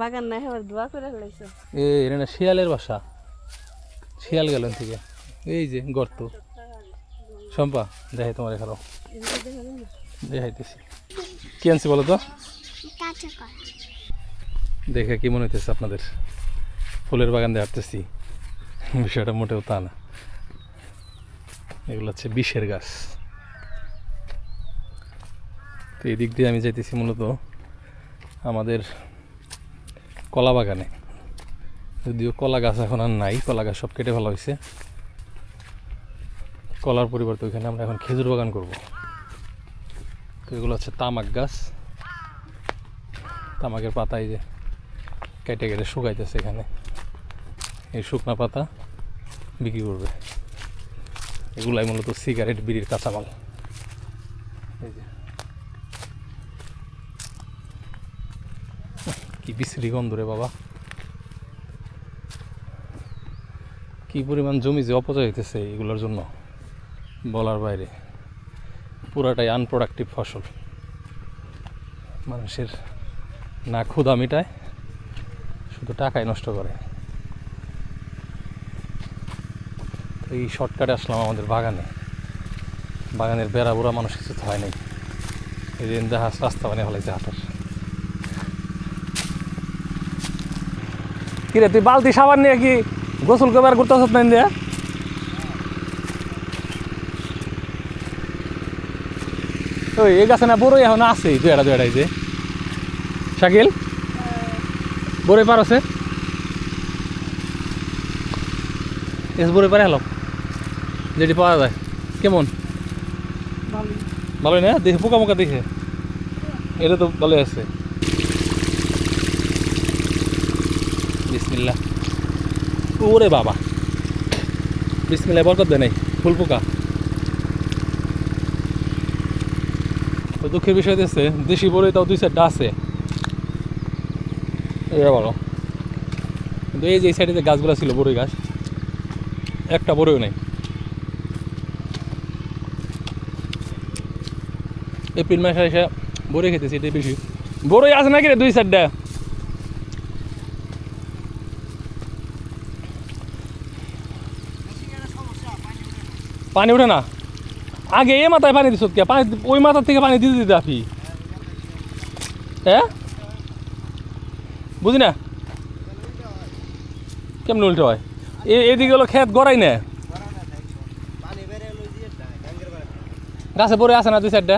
বাগান হেবার দোয়া করে ফেলাইছো। শিয়ালের বাসা। শিয়াল গেল থেকে। এই যে, গর্ত। শম্পা, দেখাই তোমার এখানে দেখাইতেছি। কি আনছি বলো তো? দেখে কি মনে হইতেছে আপনাদের? ফুলের বাগান দিয়ে হাঁটতেছি। বিষয়টা মোটেও তা না। এগুলো হচ্ছে বিষের গাছ। তো এই দিক দিয়ে আমি যাইতেছি মূলত আমাদের কলা বাগানে যদিও কলা গাছ এখন আর নাই কলা গাছ সব কেটে ফেলা হয়েছে। কলার পরিবর্তে ওইখানে আমরা এখন খেজুর বাগান করব। তো এগুলো হচ্ছে তামাক গাছ। তামাকের পাতায় যে কেটে কেটে শুকাইতেছে এখানে। এই শুকনা পাতা বিক্রি করবে। এগুলাই মূলত সিগারেট, বিড়ির কাঁচামাল। এই যে। কি বিশ্রী গন্ধ রে বাবা। কি পরিমাণ জমি যে অপচয় হইতেছে এগুলোর জন্য, বলার বাইরে। পুরাটাই আনপ্রোডাক্টিভ ফসল। মানুষের না ক্ষুদা মিটায়, শুধু টাকাই নষ্ট করে। এই শর্টকাটে আসলাম আমাদের বাগানে। বাগানের বেড়া বুড়া মানুষ কিছু তো হয় নাই দিন দেখা রাস্তা বানিয়ে ফেলাইছে হাটের। কিরে তুই বালতি সাবান নিয়ে কি গোসল করবার করতে আসত নাই দিয়া ওই এই গাছে না বড়ই এখন আছে দুই একটা যে। শাকিল? বড়ই পার আছে? এস বড়ই পারে হলো? যেটি পাওয়া যায়। কেমন? ভালোই। না? দেখে পোকা মোকা দেখে। এটা তো ভালোই আছে। বিসমিল্লা ওরে বাবা। বিসমিল্লা বরকত দেয় নাই, ফুল পোকা। তো দুঃখের বিষয় হচ্ছে দেশি বড়ই তাও দুই চারটা আছে। এটা বলো কিন্তু এই যে এই সাইডে যে গাছগুলো ছিল, বড়ই গাছ, একটা বড়ইও নেই। এপ্রিল মাসে এসে বড়ই খেতেছি, এটাই বেশি। বড়ই আছে নাকি রে দুই চারটা পানি ওঠে না। আগে এ মাথায় পানি দিস কে? পানি ওই মাথার থেকে পানি দিতে দিতে আপনি। হ্যাঁ বুঝি না? কেমন উল্টো হয়? এদিকে হলো খেত গড়াই না। গাছে পরে আছে না দুই চারটা?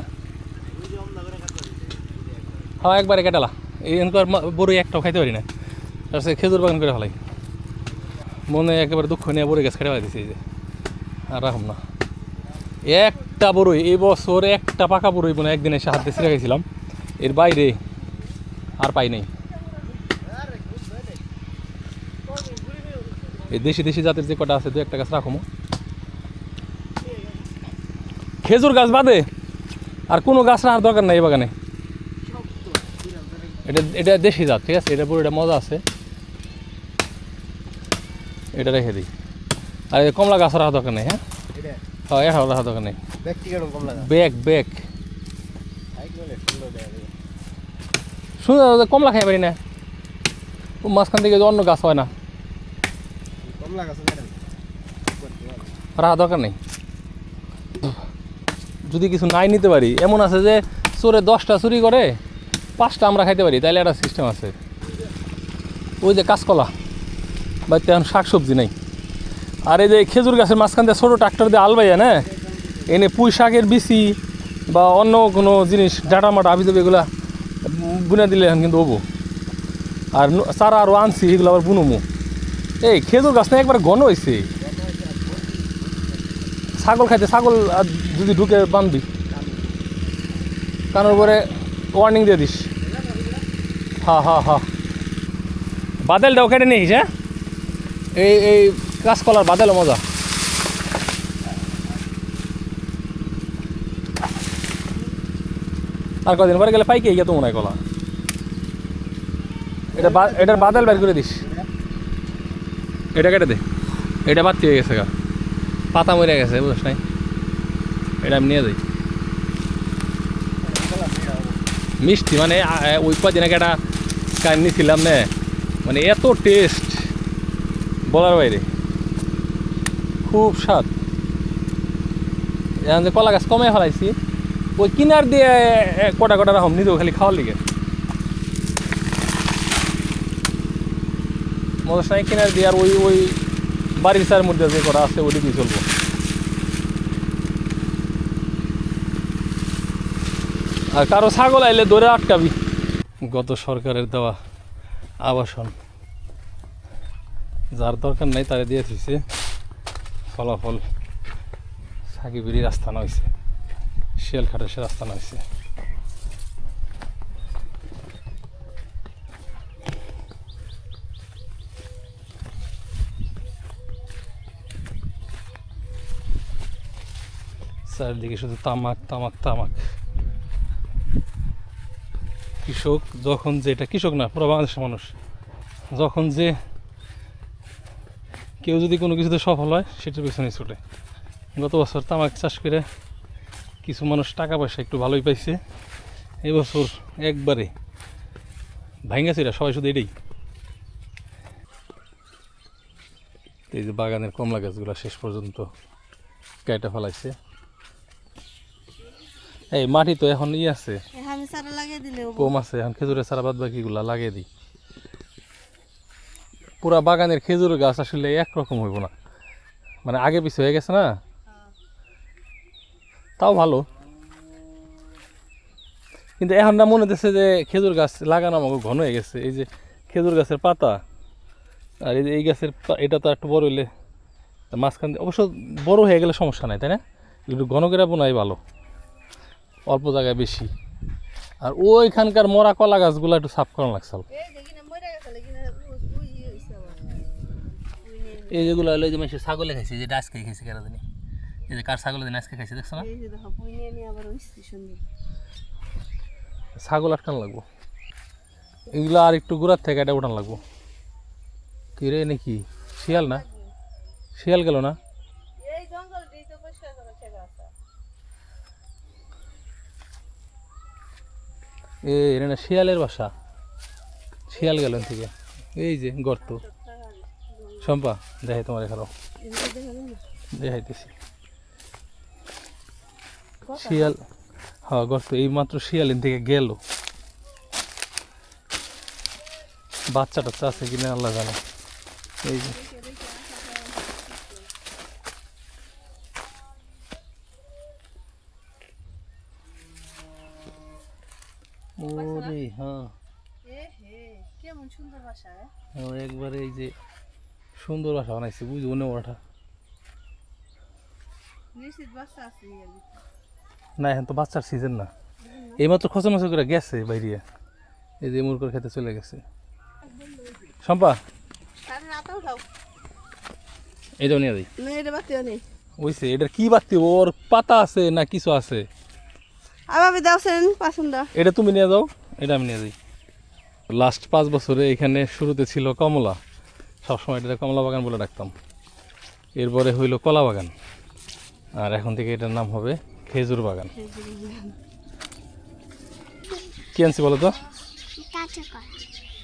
হ্যাঁ একবারে কেটালা। এই এনকার বড়ই একটাও খাইতে পারি না। তার সাথে খেজুর বাগান করে ফেলাই। মনে একেবারে দুঃখ নিয়ে বড়ই গাছ খেটে ফেলাই দিছে যে। রাখুন না। একটা বড়ই এই বছর একটা পাকা বড়ই মানে একদিন এসে হাত দিয়ে রেখেছিলাম এর বাইরে আর পাই নাই। এই দেশি দেশি জাতের যে কটা আছে, দু একটা গাছ রাখুন খেজুর গাছ বাদে আর কোনো গাছ রাখার দরকার নাই এই বাগানে। এটা এটা দেশি জাত, ঠিক আছে? এটা পুরো এটা মজা আছে। এটা রেখে দিই। আর কমলা গাছ রাখা দরকার নেই হ্যাঁ? হ্যাঁ এটা রাখা দরকার নেই। ব্যাগ ব্যাগ সুন্দর কমলা খাই পারি না। ও মাঝখান থেকে অন্য গাছ হয় না। রাখা দরকার নেই। যদি কিছু নাই নিতে পারি এমন আছে যে চোরে দশটা চুরি করে পাঁচটা আমরা খাইতে পারি তাইলে একটা সিস্টেম আছে। ওই যে কাঁচকলা বা তেমন শাক সবজি নেই। আর এই যে খেজুর গাছের মাঝখান দিয়ে ছোটো ট্রাক্টর দিয়ে আলবাইয়া না? এনে পুঁই শাকের বিচি বা অন্য কোনো জিনিস, ডাটা মাটা আবি যাবে এগুলা বুনে দিলে এখন কিন্তু হব। আর চারা আরও আনছি, এগুলো আবার বুনমু। এই খেজুর গাছ না একবার ঘন হয়েছে ছাগল খাইতে ছাগল যদি ঢুকে বানবি। কানোর পরে ওয়ার্নিং দিয়ে দিস। হা হা হা। বাদলটাও কেটে নিস হ্যাঁ? এই এই কাঁচকলার বাদলও মজা। আর কদিন পরে গেলে পাইকে গিয়ে তো মনে হয় কলা। এটা এটার বাদল বের করে দিস। এটা কেটে দে। এটা বাড়তি হয়ে গেছে গা। পাতা মরে গেছে, বুঝছ নাই? এটা আমি নিয়ে যাই। মিষ্টি মানে ওই কদিন আগে একটা কান নিছিলাম না। মানে এত টেস্ট বলার বাইরে। খুব স্বাদ। এখন যে কলা গাছ কমে ফেলাইছি। ওই কিনার দিয়ে কটা কটা রকম নিদেও খালি খাওয়ার লিগে। সঙ্গে কিনার দিয়ে আর ওই ওই বাড়ির মধ্যে যে করা আছে, ওটি দিয়ে চলবো। আর কারও ছাগল আইলে দৌড়ে আটকাবি। গত সরকারের দেওয়া আবাসন। যার দরকার নাই, তারে দিয়ে দিছে। ফলাফল সাকিবিরি রাস্তা নইছে। শিয়াল খাটে সে রাস্তা নইছে। চারিদিকে শুধু তামাক তামাক তামাক। কৃষক যখন যে, এটা কৃষক না, পুরো বাংলাদেশের মানুষ। যখন যে কেউ যদি কোনো কিছুতে সফল হয় সেটার পেছনে ছুটে। গত বছর তামাক চাষ করে কিছু মানুষ টাকা পয়সা একটু ভালোই পাইছে। এবছর একবারে ভাঙ্গাছে এটা সবাই শুধু এটাই। এই যে বাগানের কমলা গাছগুলো শেষ পর্যন্ত কেটে ফেলাইছে। এই মাটি তো এখন ই আছে। কম আছে এখন খেজুরের সারা বাদ বাকিগুলা লাগিয়ে দিই। পুরা বাগানের খেজুর গাছ আসলে একরকম হইব না। মানে আগে পিছু হয়ে গেছে না? তাও ভালো। কিন্তু এখন না মনে হচ্ছে যে খেজুর গাছ লাগানো আমাকে ঘন হয়ে গেছে। এই যে খেজুর গাছের পাতা, আর এই যে এই গাছের এটা তো একটু বড় হইলে মাঝখান দিয়ে অবশ্য বড় হয়ে গেলে সমস্যা নাই, তাই না? একটু ঘন করে বোনাই ভালো। অল্প জায়গায় বেশি। আর ওইখানকার মরা কলা গাছগুলো একটু সাফ করা লাগছে এই দেখি না মরে গেছে লাগি না ওই ইয়ে হইছে আবার ওই নিয়ে এই যেগুলো হলো যে মানুষের ছাগলে খাইছে যে আজকে খাইছে কেন জানি এই যে কার ছাগলে দিন আজকে খাইছে দেখছ না? ছাগল আটকান লাগবো। এগুলো আর একটু গোড়ার থেকে এটা উঠান লাগবো। কি রে নাকি শিয়াল না? শিয়াল গেল না? এ এটা না শিয়ালের বাসা। শিয়াল গেল থেকে। এই যে গর্ত। শম্পা দেখাই তোমার এখানে দেখাইতেছি। শিয়াল হ্যাঁ গর্ত এই মাত্র শিয়াল এন থেকে গেল। বাচ্চা টাচ্চা আছে কিনা আল্লাহ জানে। এই যে। ওরে হ্যাঁ। হ্যাঁ? একবারে এই যে সুন্দর বাসা বানাইছে বুঝব না ওটা। না এখন তো বাচ্চার সিজন না। এইমাত্র খসে মশা করে গেছে বাইরে। এই যে মুরগর খেতে চলে গেছে। শম্পা এইটাও নিয়ে এটা ওইছে এটার কি বাতি? ওর পাতা আছে না কিছু আছে? এটা তুমি নিয়ে যাও এটা আমি নিয়ে যাই। লাস্ট পাঁচ বছরে এখানে শুরুতে ছিল কমলা। সবসময় এটাতে কমলা বাগান বলে ডাকতাম। এরপরে হইল কলা বাগান। আর এখন থেকে এটার নাম হবে খেজুর বাগান। কি আনছি বলো তো?